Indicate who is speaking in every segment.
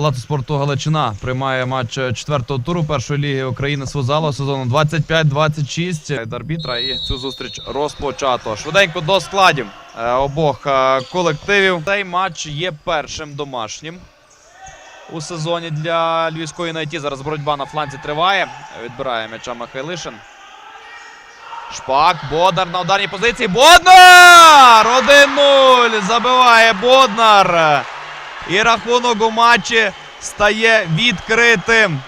Speaker 1: Палацу спорту Галичина приймає матч четвертого туру першої ліги України з футзалу сезону 25-26 від арбітра. І цю зустріч розпочато. Швиденько до складів е, обох е, колективів. Цей матч є першим домашнім у сезоні для Львівської найті. Зараз боротьба на фланзі триває. Відбирає м'яча Михайлишин. Шпак, Боднар на ударній позиції. Боднар! 1-0! Забиває Боднар. І рахунок у матчі стає відкритим.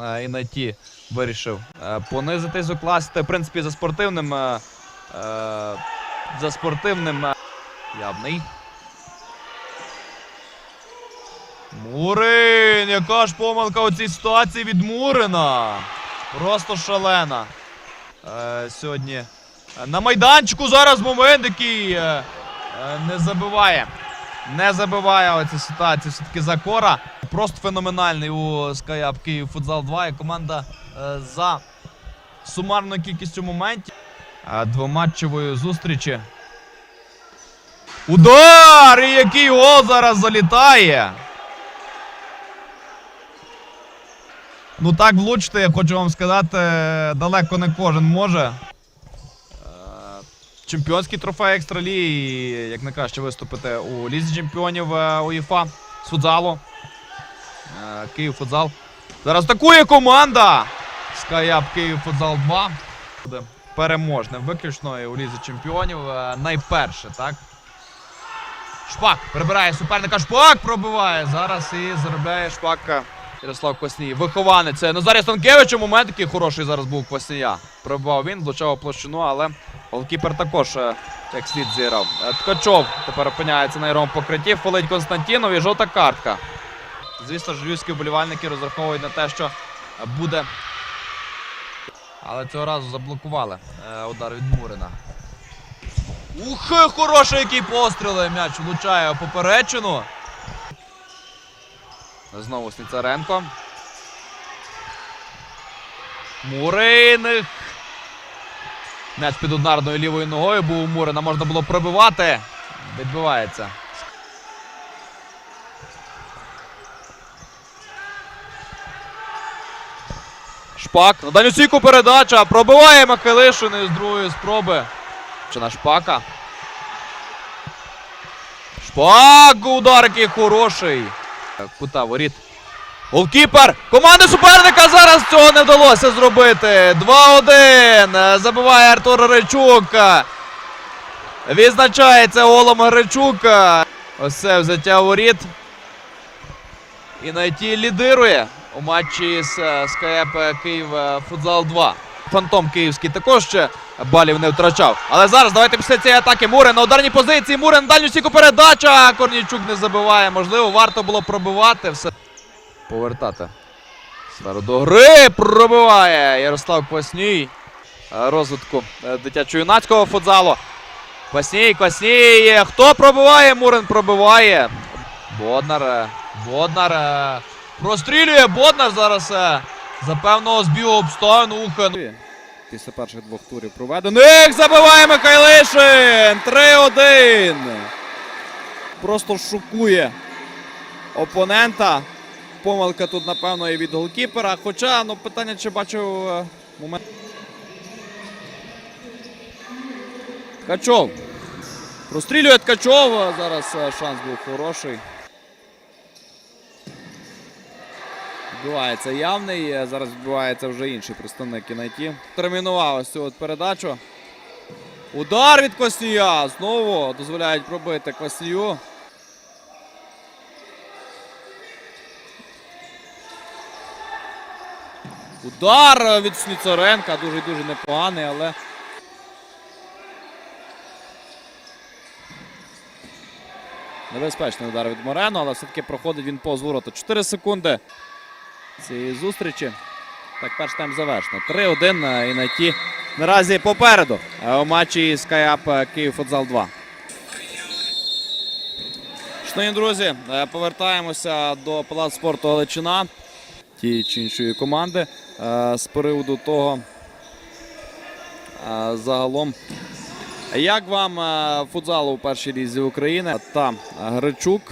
Speaker 1: Е, І на ті вирішив е, понизитись у класі. Та, в принципі, за спортивним. е, За спортивним. Явний. Мурин! Яка ж помилка у цій ситуації від Мурина? Просто шалена. Е, сьогодні. На майданчику зараз момент, який е, е, не забиває. Не забиває оцю ситуацію. Все-таки Закора. Просто феноменальний у SkyUp Київ Футзал 2. І команда за сумарною кількістю моментів. Двоматчевої зустрічі. Удар! І який гол зараз залітає! Ну так влучити, я хочу вам сказати, далеко не кожен може. Е, Чемпіонський трофей екстралії, як найкраще виступити у лізі чемпіонів е, УЄФА з футзалу. Е, Київ футзал. Зараз атакує команда! Скаяп Київ футзал 2. Буде переможним виключно і у лізі чемпіонів. Найперше, так? Шпак прибирає суперника. Шпак пробиває зараз і заробляє шпак. Ярослав Квасній. Вихованець Назарія Станкевича. Момент такий хороший зараз був у Кваснія. Пробивав він, влучав площину, але голкіпер також е, як слід зіграв. Е, Ткачов тепер опиняється на ігровому покритті. Фолить Константінов і жовта картка. Звісно ж, вболівальники розраховують на те, що е, буде. Але цього разу заблокували е, удар від Мурина. Ух, хороший який постріл! М'яч влучає у поперечину. Знову Сніцаренко. Мурин. М'яч під ударною лівою ногою був у Мурина. Можна було пробивати. Відбивається. Шпак. На дальню передача. Пробиває Михайлишин із другої спроби. Чи на шпака? Шпак! Удар який хороший. Кута воріт. Голкіпер! Команди суперника зараз цього не вдалося зробити. 2-1. Забиває Артур Гречук. Відзначається голом Гречука. Ось це взяття воріт. І найті лідирує у матчі з СКЕП Київ е, Футзал 2. Фантом київський також ще балів не втрачав. Але зараз давайте після цієї атаки Мурин на ударній позиції. Мурин дальню стійку передача. Корнійчук не забиває. Можливо, варто було пробивати все. Повертати. Сферу до гри пробиває Ярослав Квасній. Розвитку е, дитячо-юнацького футзалу. Квасній, Квасній. Хто пробиває? Мурин пробиває. Боднар. е, Боднар. е, Прострілює Боднар зараз. За певного збігу обставин.
Speaker 2: Після перших двох турів проведених забиває Михайлишин! 3-1. Просто шокує опонента. Помилка тут, напевно, і від голкіпера. Хоча, ну, питання, чи бачив е, момент. Ткачов. Прострілює Ткачов. Зараз е, шанс був хороший. Відбувається явний. е, Зараз відбувається вже інший представник Інайті. Термінував ось цю от передачу. Удар від Кваснія. Знову дозволяють пробити Кваснію. Удар від Сніцаренка. Дуже-дуже непоганий, але. Небезпечний удар від Морено, але все-таки проходить він повз ворота. 4 секунди цієї зустрічі. Так, перший тайм завершено. 3-1 і на ті наразі попереду е, у матчі SkyUp Київ Футзал 2. Шановні друзі, е, повертаємося до Палац спорту Галичина тієї чи іншої команди е, з приводу того,
Speaker 1: е, загалом. Як вам е, футзал у першій лізі України? Там Гречук.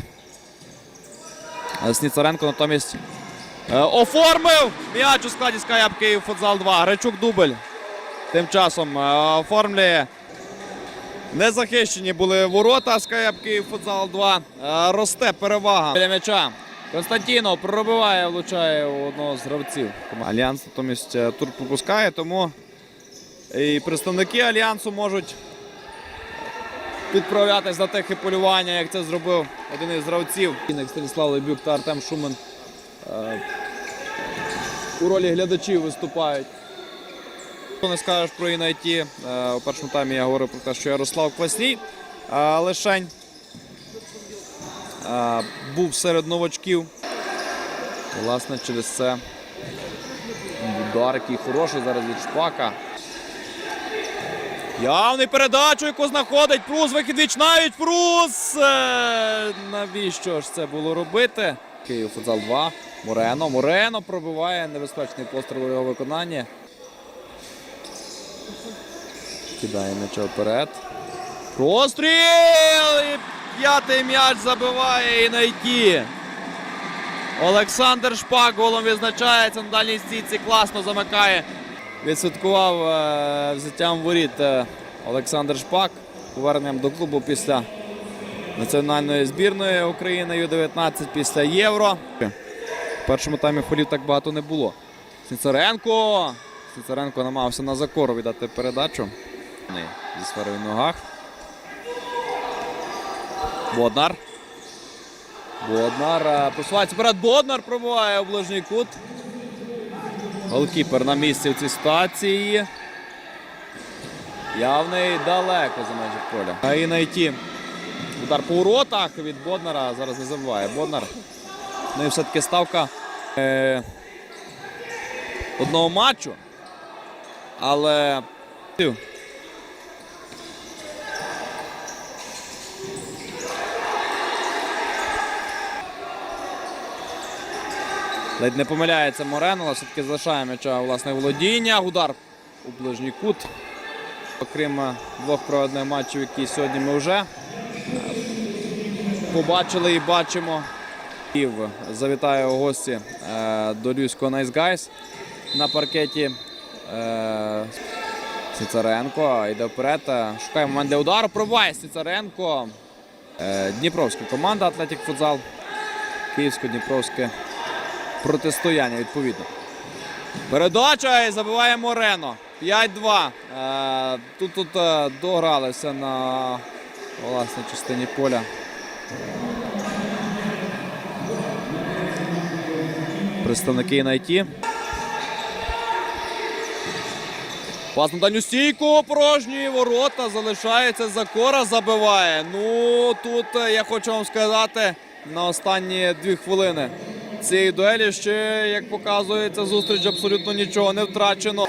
Speaker 1: Е, Сніцаренко натомість е, оформив м'яч у складі Скаяп Київ футзал 2. Гречук дубль. Тим часом е, оформлює. Незахищені були ворота Скаяп Київ футзал 2. Е, Росте перевага біля м'яча. Константінов пробиває, влучає у одного з гравців. Альянс натомість е, тур пропускає, тому і представники альянсу можуть відправлятись на техи полювання, як це зробив один із гравців. Станіслав Лебюк та Артем Шумен е, у ролі глядачів виступають. Не скажеш про Інайті. Е, У першому таймі я говорив про те, що Ярослав Квасній е, лишень е, був серед новачків. Власне, через це удар, який хороший зараз від Шпака. Явний передачу, яку знаходить Прус. Вихід віч навіть Прус. Е, Навіщо ж це було робити? Київ футзал 2. Морено. Морено пробиває небезпечний постріл у його виконанні. Кидає м'яча вперед. Простріл! І п'ятий м'яч забиває і найти. Олександр Шпак голом відзначається на дальній стійці. Класно замикає. Відсвяткував е, взяттям воріт е, Олександр Шпак. Поверненням до клубу після національної збірної України Ю-19 після Євро. Першому таймі фолів так багато не було. Сніцаренко. Сніцаренко намагався на закору віддати передачу. Зі сферою в ногах. Боднар. Боднар е, просувається вперед. Боднар пробиває у ближній кут. Голкіпер на місці в цій ситуації. Явний далеко за межі поля. А і найти удар по воротах від Боднара. Зараз не забуває. Боднар. Ну і все-таки ставка е, одного матчу. Але. Ледь не помиляється Морено, але все-таки залишає м'яча власне володіння. Удар у ближній кут. Окрім двох проведених матчів, які сьогодні ми вже побачили і бачимо. Завітає у гості е, до Nice Guys на паркеті. Е, Сіцаренко йде вперед. е, Шукає момент для удару. Пробиває Сіцаренко. Е, Дніпровська команда Атлетік Футзал. Київсько-Дніпровське протистояння відповідно. Передача і забиває Морено. 5-2. Е, Тут тут е, догралися на власній частині поля. Представники найти. Пас на дальню стійку, порожні ворота залишається Закора, забиває. Ну тут е, я хочу вам сказати на останні дві хвилини цієї дуелі ще, як показується, зустріч абсолютно нічого не втрачено.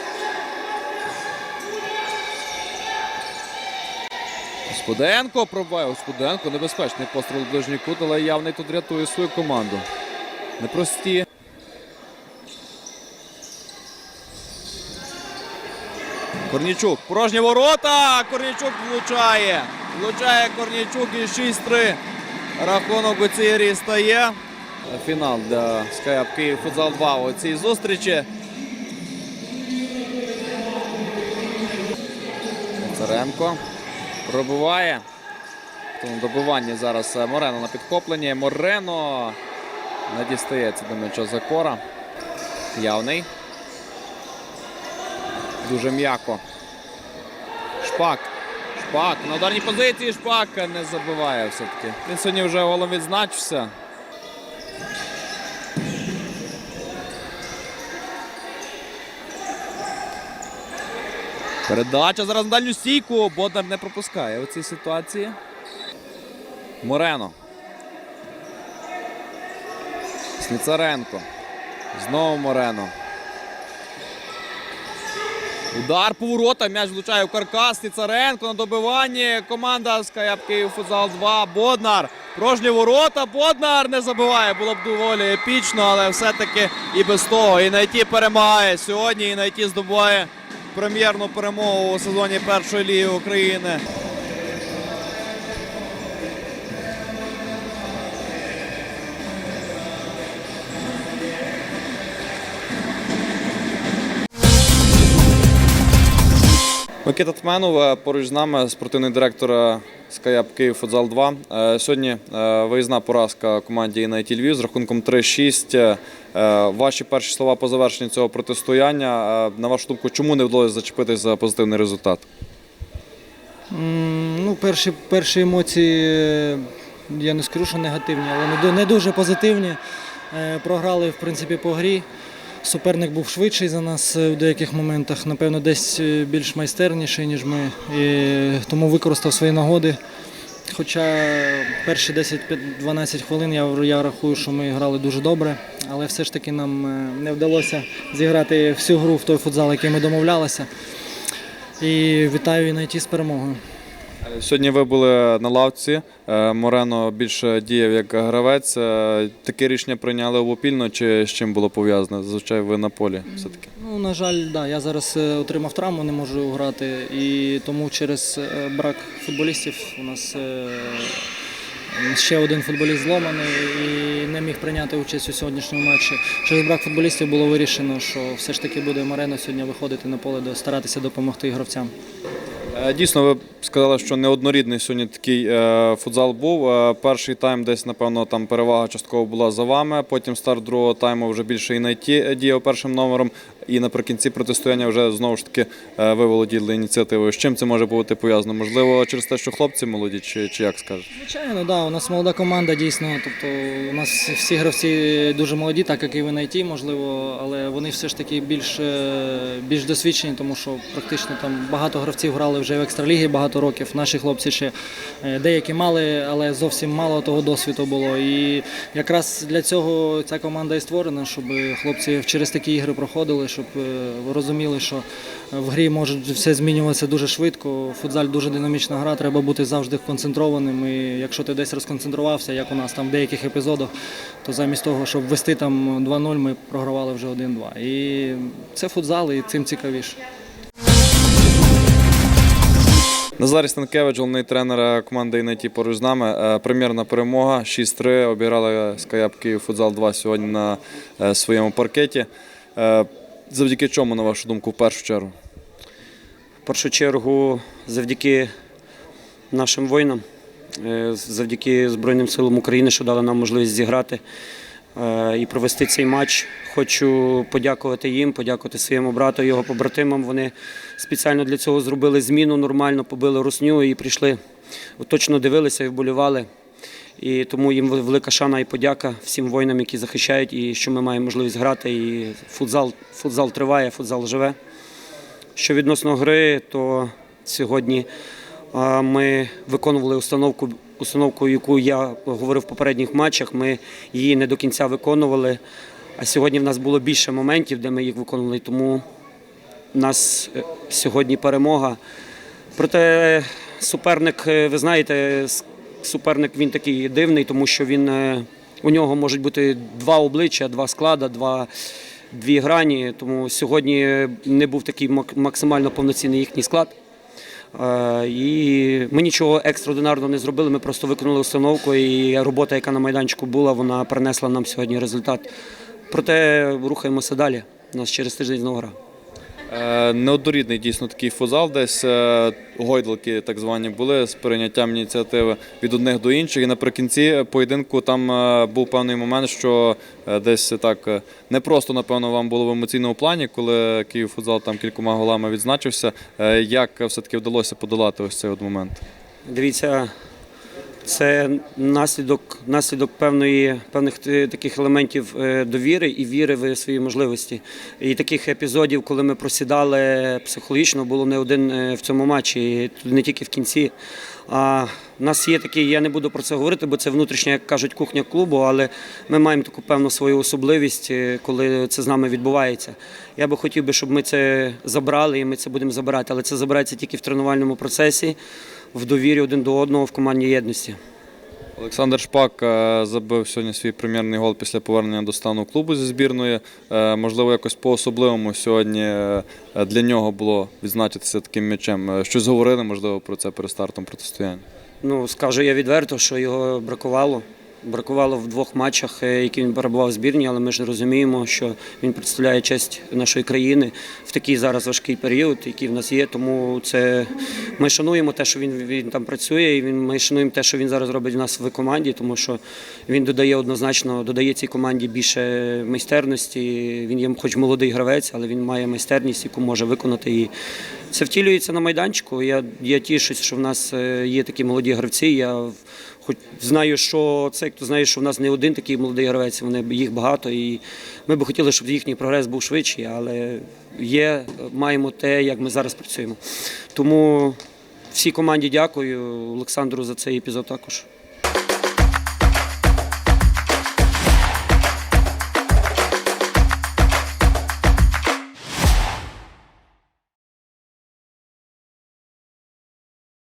Speaker 1: Господенко пробиває. Господенко небезпечний постріл в ближній кут, але явний тут рятує свою команду. Непрості. Корнічук. Порожні ворота. Корнічук влучає. Влучає Корнічук і 6-3. Рахунок у цій грі стає. Фінал для Скайап Київ футзал 2 у цій зустрічі. Царенко пробиває. Тому добивання зараз е, Морено на підхопленні. Морено не дістається до м'яча Закора. Явний. Дуже м'яко. Шпак. Шпак. На ударній позиції Шпак не забиває все-таки. Він сьогодні вже голом відзначився. Передача зараз на дальню стійку. Бодар не пропускає у цій ситуації. Морено. Сніцаренко. Знову Морено. Удар по воротам. М'яч влучає у каркас. Сніцаренко на добиванні. Команда з Київ футзал 2. Боднар. Прожні ворота. Боднар не забиває. Було б доволі епічно, але все-таки і без того. І найті перемагає сьогодні. І найті здобуває прем'єрну перемогу у сезоні першої ліги України. Микита Тменов е, поруч з нами, спортивний директор е, Скаяп Київ Футзал 2. Е, Сьогодні виїзна поразка команді «Інайті Львів з рахунком 3-6. Е, Ваші перші слова по завершенню цього протистояння. На вашу думку, чому не вдалося зачепитись за позитивний результат?
Speaker 3: Ну, перші, перші емоції, я не скажу, що негативні, але не, дуже позитивні. Програли, в принципі, по грі. Суперник був швидший за нас е, в деяких моментах, напевно, десь е, більш майстерніший, ніж ми. І тому використав свої нагоди. Хоча перші 10-12 хвилин я, я рахую, що ми грали дуже добре, але все ж таки нам е, не вдалося зіграти всю гру в той футзал, який ми домовлялися. І вітаю і найти з перемогою.
Speaker 1: Сьогодні ви були на лавці. Е, Морено більше діяв як гравець. Е, Таке рішення прийняли обопільно чи з чим було пов'язане? Зазвичай ви на полі все-таки.
Speaker 3: Ну, на жаль, да, я зараз е, отримав травму, не можу грати, і тому через брак футболістів у нас ще один футболіст зломаний і не міг прийняти участь у сьогоднішньому матчі. Через брак футболістів було вирішено, що все ж таки буде Марено сьогодні виходити на поле, старатися допомогти гравцям.
Speaker 1: Е, Дійсно, ви сказали, що неоднорідний сьогодні такий е, футзал був. Е, Перший тайм десь, напевно, там перевага частково була за вами. Потім старт другого тайму вже більше і найті діяв першим номером. І наприкінці протистояння вже знову ж таки е, ви володіли ініціативою. З чим це може бути пов'язано? Можливо, через те, що хлопці молоді, чи, чи як скажете?
Speaker 3: Звичайно, да, у нас молода команда дійсно. Тобто у нас всі гравці дуже молоді, так як і ви на можливо, але вони все ж таки більш, е, більш досвідчені, тому що практично там багато гравців грали вже в екстралігі багато років. Наші хлопці ще е, деякі мали, але зовсім мало того досвіду було. І якраз для цього ця команда і створена, щоб хлопці через такі ігри проходили, щоб е, розуміли, що в грі може все змінюватися дуже швидко. Футзаль дуже динамічна гра, треба бути завжди концентрованим. І якщо ти десь розконцентрувався, як у нас там в деяких епізодах, то замість того, щоб вести там 2-0, ми програвали вже 1-2. І це футзал, і цим цікавіше.
Speaker 1: Назарій Станкевич, головний тренер команди «Інайті» поруч з нами. Е, Прем'єрна перемога 6-3. Обіграли Скаяп Київ Футзал 2 сьогодні на е, своєму паркеті. Завдяки чому, на вашу думку, в першу чергу?
Speaker 4: В першу чергу завдяки нашим воїнам, е, завдяки Збройним силам України, що дали нам можливість зіграти е, і провести цей матч. Хочу подякувати їм, подякувати своєму брату, його побратимам. Вони спеціально для цього зробили зміну нормально, побили русню і прийшли. Точно дивилися і вболівали. І тому їм велика шана і подяка всім воїнам, які захищають, і що ми маємо можливість грати. І футзал, футзал триває, футзал живе. Що відносно гри, то сьогодні ми виконували установку, установку, яку я говорив в попередніх матчах. Ми її не до кінця виконували. А сьогодні в нас було більше моментів, де ми їх виконували. Тому у нас е, сьогодні перемога. Проте суперник, е, ви знаєте, суперник він такий дивний, тому що він е, у нього можуть бути два обличчя, два склада, два. Дві грані, тому сьогодні не був такий максимально повноцінний їхній склад. Е, І ми нічого екстраординарного не зробили. Ми просто виконали установку, і робота, яка на майданчику була, вона принесла нам сьогодні результат. Проте рухаємося далі. У нас через тиждень знову гра.
Speaker 1: Е, Неоднорідний дійсно такий футзал, десь е, гойдалки так звані були з перейняттям ініціативи від одних до інших. І наприкінці поєдинку там е, був певний момент, що десь так не просто, напевно, вам було в емоційному плані, коли Київ футзал там кількома голами відзначився. Як все-таки вдалося подолати ось цей от момент?
Speaker 4: Дивіться, це наслідок, наслідок певної, певних е, таких елементів е, довіри і віри в свої можливості. І таких епізодів, коли ми просідали психологічно, було не один е, в цьому матчі, і не тільки в кінці. А в нас є такі, я не буду про це говорити, бо це внутрішня, як кажуть, кухня клубу, але ми маємо таку певну свою особливість, коли це з нами відбувається. Я би хотів би, щоб ми це забрали, і ми це будемо забирати, але це забирається тільки в тренувальному процесі в довірі один до одного в командній єдності.
Speaker 1: Олександр Шпак е, забив сьогодні свій прем'єрний гол після повернення до стану клубу зі збірної. Е, Можливо, якось по-особливому сьогодні е, для нього було відзначитися таким м'ячем. Щось говорили, можливо, про це перед стартом протистояння.
Speaker 4: Ну, скажу я відверто, що його бракувало. Бракувало в двох матчах, е, які він перебував в збірні, але ми ж розуміємо, що він представляє честь нашої країни в такий зараз важкий період, який в нас є. Тому це ми шануємо те, що він, він там працює, і він, ми шануємо те, що він зараз робить в нас в команді, тому що він додає однозначно, додає цій команді більше майстерності. Він є, хоч молодий гравець, але він має майстерність, яку може виконати. І це втілюється на майданчику. Я, я тішусь, що в нас е, є такі молоді гравці. Я хоч знаю, що це хто знає, що в нас не один такий молодий гравець, вони їх багато, і ми б хотіли, щоб їхній прогрес був швидший, але є, маємо те, як ми зараз працюємо. Тому всій команді дякую, Олександру за цей епізод також.